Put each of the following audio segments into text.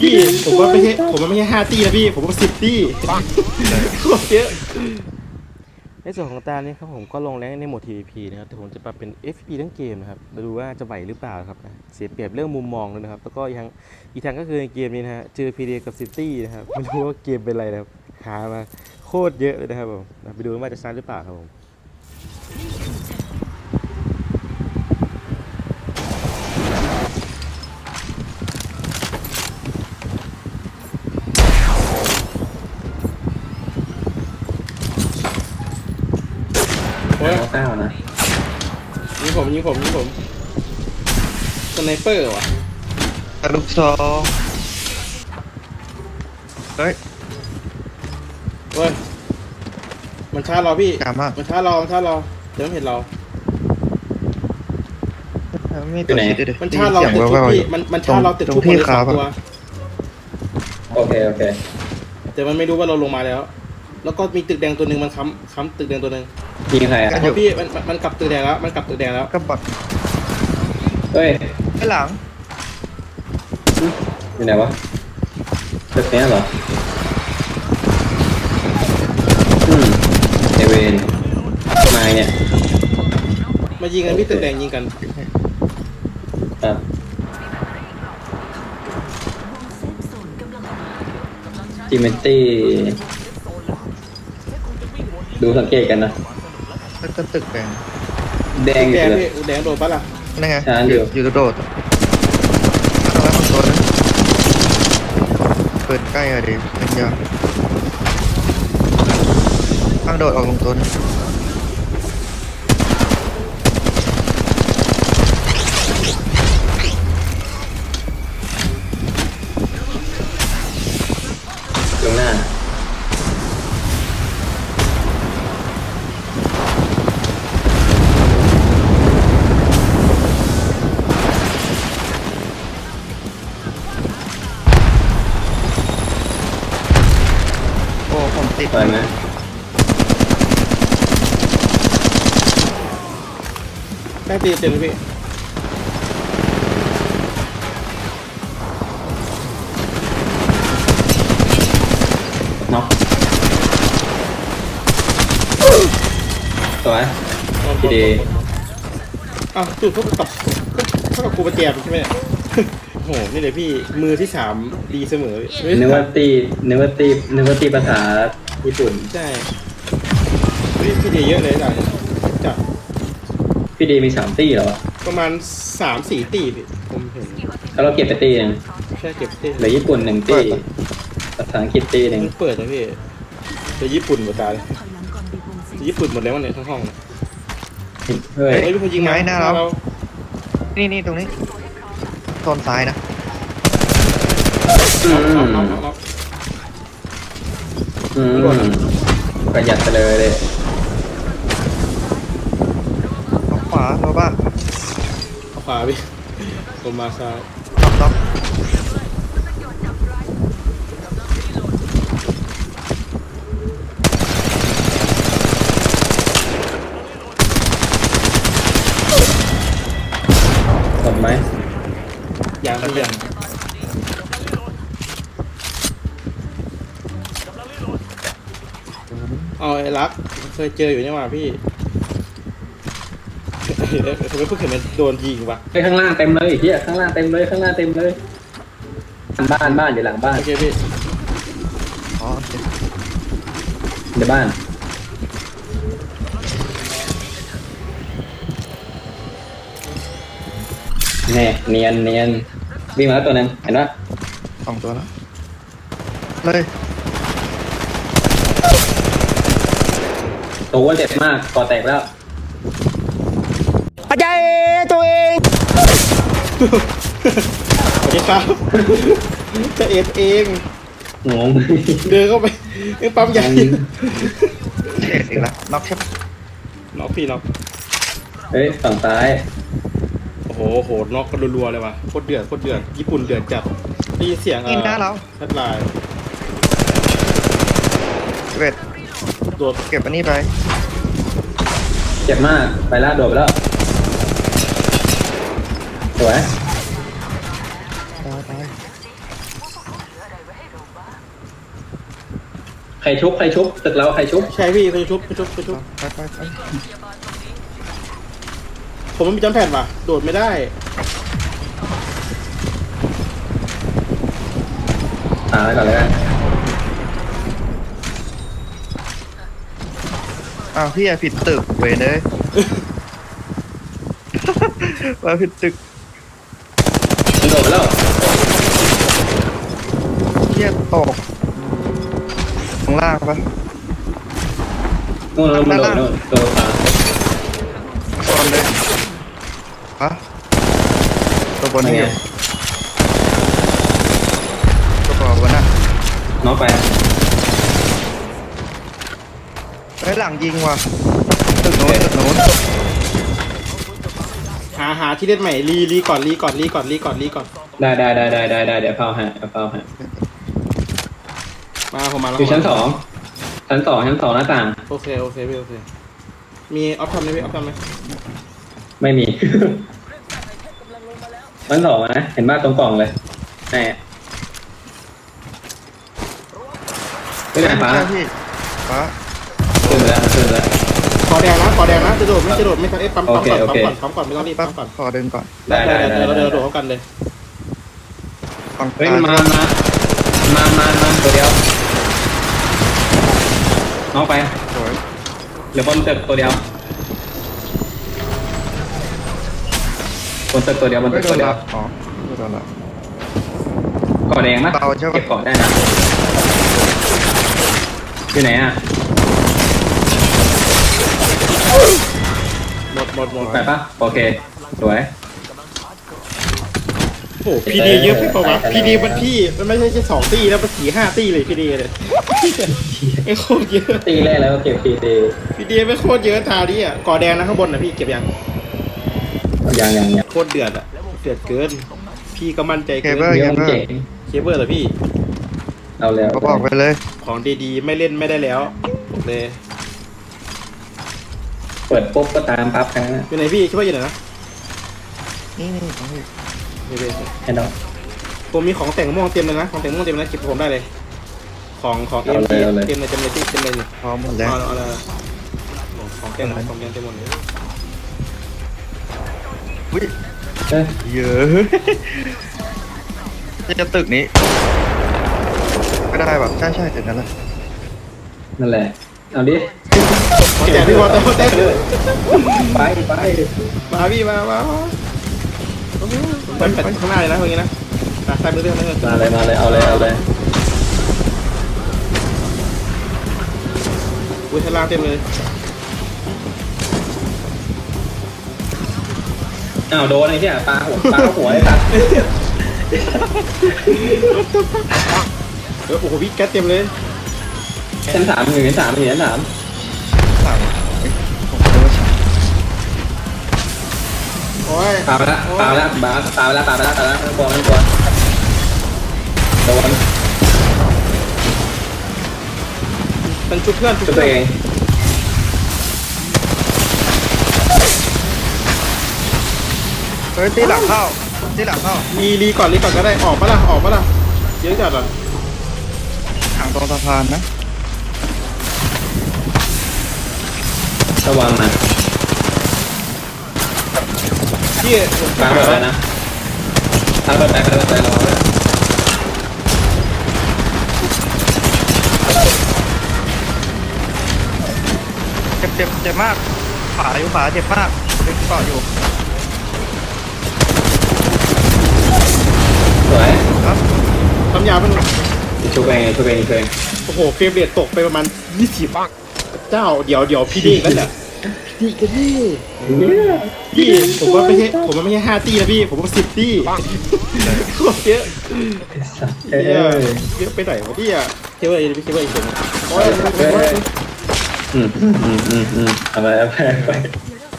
พี่ผมว่าไม่ใช่ผมว่าไม่ใช่ห้าตี้นะพี่ ผมว่าสิบตี้โคตรเยอะในส่วนของตาเนี่ยครับผมก็ลงแรงในโหมด TVP นะครับแต่ผมจะปรับเป็น FP ทั้งเกมนะครับมาดูว่าจะไหวหรือเปล่าครับนะเสียเปรียบเรื่องมุมมองเลยนะครับแล้วก็อีกทางอีกทางก็คือในเกมนี้นะฮะเจอ PD กับ City นะครับไม่รู้ว่าเกมเป็นอะไรนะครับหามาโคตรเยอะเลยนะครับผมนะไปดูว่าจะชนะหรือเปล่าครับผม โอ้ย เก้านะ ยิงผมยิงผมยิงผมสไนเปอร์ว่ะลูกซองเฮ้ย เว้ยมันชาร์จเราพี่กล้ามาก มันชาร์จเรามันชาร์จเราเดี๋ยวมันเห็นเรา ไม่ตัวชิดเลยมันชาร์จเราเสียงติดแว่ทุกวๆอพี่ยู่มันมันชาร์จเราติดตรทุงกคที่นเลยคสรัอบงอะตัวโอเค โอเค แต่มันไม่รู้ว่าเราลงมาแล้ว แล้วก็มีตึกแดงตัวหนึ่งมันค้ำค้ำตึกแดงตัวหนึ่ง ยิงใครอะเพราะพี่มันมันมันกลับตึกแดงแล้ว มันกลับตึกแดงแล้วก็บอดเฮ้ยไอ้หลังอยู่ไหนวะตึกเนี้ยเหรออืมเอเวนมาเนี่ยมายิงกันพี่ตึกแดงยิงกันครับจิมเมนตี้ดูสังเกตกันนะ ก็จะตึกแดงแดงอแดยู่งเลย พี่แดงโดนปะล่ะนั่นไงอ่าอยู่ อยู่โดดๆเอาไว้บนตัวนั้นเปิดใกล้อะดิเป็นยาข้างโดดออกลงตัวนั้น อ้ผมติดไปไหมแม่งตีเต็มเลยพี่น็อกสวยพี่ดีอ้าวจุดเท่ากับเท่ากับกูประแจมใช่ไหมเนี่ยโอ้โหนี่เลยพี่มือที่สามดีเสมอมือที่ นึกสาว่ามตีนึกว่าตีนึกว่าตีภาษา ญี่ปุ่นใช่เฮ้ยพี่ดีเยอะเลยจ้ะจับพี่ดีมีสามตีเหรอประมาณสามสี่ตีพี่ผมเห็นแล้วเราเก็บไปตีหนึงใช่เก็บตีเหลือญี่ปุ่นหนึ่งตีภาษาอังกฤษตีหนึ่งมันเปิดนะพี่จะญี่ปุ่นหมดตาเลยญี่ปุ่นหมดแล้วเนี่ยทั้งห้องเนี่ยเฮ้ยเฮ้ยมีคนยิงมาไม้หน้าเรา นี่นี่ตรงนี้โซนซ้ายนะ อืเอามเอาเอาเอาอืมประหยัดไปเลยเลยเอาขวาเราบ้าเอาขวาพี่ผมมาซ้ายล็อกล็อกหมดไหมยางพี่ยาง เอาไอ้รักเคยเจออยู่นี่หว่าพี่เอ้ยทำไมเพิ่งเห็นมันโดนยิงวะไปข้างล่างเต็มเลยไอ้เฮียข้างล่างเต็มเลยข้างล่างเต็มเลย บ้านบ้านอยู่หลังบ้านโอเคพี่อ๋อโอเคในบ้าน แน่เนียนเนียนวิ่งมาแล้วตัวหนึงเห็นปะสองตัวแล้วเลย ตัวเจ็บมากก่อแตกแล้วอาจารย์ตัวเองสวัสดีครับ จะเอ็ดเองงงเดินเข้าไปเอ็งปั๊มใหญ่เอ็ดอีกแล้วล็อกใช่ปะน็อกพี่น็อกเฮ้ยฝั่งซ้ายโอ้โหโหน็อกกันรัวๆเลยว่ะโคตรเดือดโคตรเดือดญี่ปุ่นเดือดจัดได้ยินเสียงกินหน้าเราแฮดไลน์ โดดเก็บอันนี้ไปเจ็บมาก ไปละโดดไปแล้ว สวย ตายตใครชุบ ใครชุบ ตึกเราใครชุบ ใช่พี่ใครชุบใครชุบใครชุบไปไปไปผมมันมีจำแผ่นว่ะ โดดไม่ได้ ตายไก่อนเลยนะ อ้าวพี่อะผิดตึกเว้ยเลยว่าผิดตึกมันโดดไปแล้วเทียตกข้างล่างปะนู่นมันโดดนู่นโดดตาตอนเลยปะตัวบนนี่นี่ไงตัวบนน่ะน้องไป ไอ้ยหลังยิงว่ะตึกโน้นตึกโน้นหาหาที่เล่นใหม่รีรีก่อนรีก่อนรีก่อนรีก่อนรีก่อนได้ได้ได้ได้ได้ได้เดี๋ยวเฝ้าให้เดี๋ยวเฝ้าให้มาผมมาแล้วอยู่ชั้นสองชั้นสองชั้นสองหน้าต่าง โอเคโอเคพี่โอเคมีออฟทำไหมพี่ออฟทำไหมไม่มี ชั้นสองอะนะ เห็นบ้านตรงกล่องเลยแน่ไม่ได้ฟ้าใช่พี่ฟ้า ขึ้นไปแล้วขึ้นไปแล้ว ขอแดงนะขอแดงนะจะโดดไม่จะโดดไม่ทันเอ๊ะปั๊มปั๊มก่อนโอปั๊เคมโอก่อนเคปั๊มก่อนไม่ต้องรีบปั๊บปั๊มก่อนขอเดินก่อนได้ได้ได้เดี๋ยวเราได้เดี๋ยวเราโดดเข้ากันเลยฝั่งเฮ้ยกลางมามามามามาตัวเดียวน้องไปสวยเหลือบนตึกตัวเดียวบนตึกตัวเดียวบนไม่ตึกโดตัวนเดียละวอ๋อไม่โดนละเกาะแดงปะเบาใช่ปะ เก็บเกาะได้นะอยู่ไหนอะ หมดหมดหมดไปปะโอเค สวย โอ้โหพีดีเยอะไปปะวะพีดีมันพี่มันไม่ใช่แค่สองตีแล้วมันสี่ห้าตีเลยพีดีเลยไอ้โคตรเยอะตีแรกแล้วก็เก็บทีเดย์พีดีไม่โคตรเยอะทาดิอะก่อแดงนะข้างบนนะพี่เก็บยังยังยังยังโคตรเดือดอะเดือดเกิน พี่ก็มั่นใจเคเกินเบิลเดี๋เคยวมันเบิลเจ๋งเคเบิลเหรอพี่เอาแล้วก็บอกไปเลย ของดีๆ ไม่เล่นไม่ได้แล้วบอกเลยเปิดปุ๊บก็ตามปั๊บนะอยู่ไหนพี่คิดว่าอยู่ไหนนะนี่นี่ของพี่เดี๋ยวให้น้องๆผมมีของแต่งม่วงเต็มเลยนะของแต่งม่วงเต็มเลยนะเก็บผมได้เลย ของของเอ็เอามเลยเอาเลย เต็มเลยเต็มเลยที่เต็มเลยนี่พร้อมหมดแล้วเอาเอาเลยของแต่งของแต่งเต็มหมดเลยอุ้ยเอ้ยเยอะจะตึกนี้ไม่ได้แบบใช่ใช่ตึกนั้นแหละนั่นแหละ เอาดิของแต่งพี่วอลแต่งแต่งไปไปมาพี่มามามาไปไปข้างหน้าเลยนะตรงนี้นะอะใส่มือเรื่องนั้นเลยมาเลยมาเลยเอาเลยเอาเลยอุ้ยชั้นล่างเต็มเลยอ้าวโดนไอ้ที่ปลาหัวปลาหัวไอ้สัตว์เออโอ้โหพี่แก๊สเต็มเลย ชั้นสามอยู่ชั้นสามอยู่ชั้นสามสามเอ้ยผมเจอว่าสามโอ้ยปลาไปละปลาไปละปลาปลาไปละปลาไปละปลาไปละไม่กลัวไม่กลัวโดนมันชุบเพื่อนชุบช่วยเพื่ตัอวนเองเฮ้ยตีหลังเข้าตีหลังเข้ารีรีก่อนรีก่อนก็ได้ออกปะล่ะออกปะล่ะเยอะจัดอะทางตรงสะพานนะ ระวังนะพี่ปลาเปิดไปนะปลาเปิดไปเปิดไประวังด้วยเจ็บเจ็บเจ็บมากขวาอยู่ขวาเจ็บมากดึงเกาะอยู่สวยครับทำยาวเป็นงช่วยเองช่วยเองช่วยเองโอ้โหเฟรมเรทตกไปประมาณยี่สิบ เจ้าเดี๋ยวเดี๋ยวพี่ดีกันแหละพี่กันนี่พี่ผมว่าไม่ใช่ผมว่าไม่ใช่ห้าตีนะพี่ ผมว่าสิบตีโคตรเยอะเอ้ยเยอะเยอะไปหน่อยวะพี่อะเชื่อว่าพี่คิดว่าอีกคนนึงโอ้ยอืมอืมอืมอืมเอาไปเอาไปเอาไป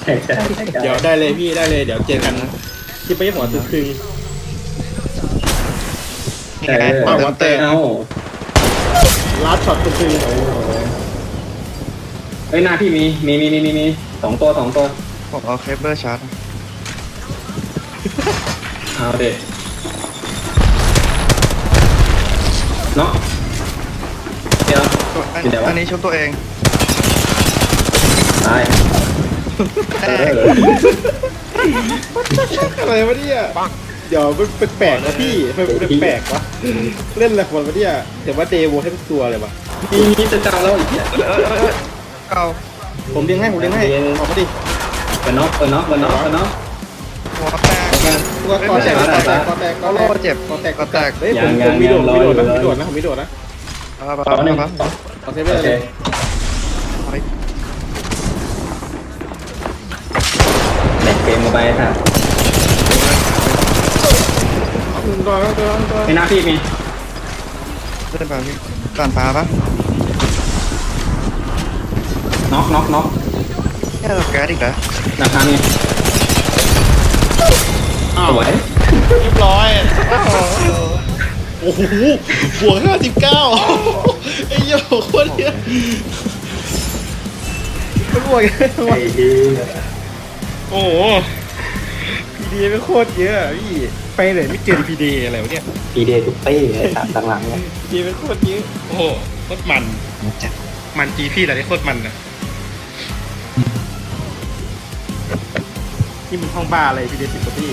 ใช่ใช่ใช่เดี๋ยวได้เลยพี่ได้เลย เดี๋ยวเจอกันที่ไปหัวตึกคึงนี่ไงปากเติวัมดเติเตะมเอ้าลาดช็อตตึกคึง เฮ้ยหน้าพี่มีมีมีมีมีมีสองตัวสองตัวผมเอาเคเบิลชาร์จเอาเด็ดเนาะเดี๋ยว ตัวอันอยู่ไหนวะ อันนี้ชุบตัวเองตายแตเอกออะไรวะเนี่ยเดี๋ยวมันแปลกๆนะพี่มันแปลกๆวะเล่นอะไรของมันวะเนี่ยแต่ว่าเดโวให้ทุกตัวเลยวะมีมีจะจำแล้วอีกเนี่ยเออเออเออ เก่าผมเลี้ยงให้ผมเลี้ยงให้ออกมาดิเปิดน็อกเปิดน็อกเปิดน็อกเปิดน็อกหัวแตก ตัวกอแตกกอแตกกอแตกกอแตกโอ้เจ็บกอแตกก็แตกเฮ้ยผมผมมีโดดมีโดดนะมีโดดนะผมมีโดดนะเอาไปต่อหนึ่งเอาไปเอาเซฟไปโอเลเคยเด็กเกมมาไปค่ะเอาหนึ่งตัวเอาตัวเอาตัวไม่น่าพี่มีเล่นแบบนี้ก่อนปลาปะ น็อกน็อกน็อกแค่เราแก๊สอีกแล้วราคามีสวยเรียบร้อยโอ้โหบวกห้าสิบเก้าไอ้โยโคตรเยอะมันบวกยังไงวะไอ้ที่โอ้โหพีดีไม่โคตรเยอะอะพี่ไปไหนไม่เจอพีดีอะไรวะเนี่ยพีเดทุกตี้ไอ้สามหลังๆเนี่ย พีดีไม่โคตรเยอะโอ้โหโคตรมันจัดมันจีพี่อะไรที่โคตรมันนะ นี่มันห้องบ้าอะไรพีเดีสิบกว่าที่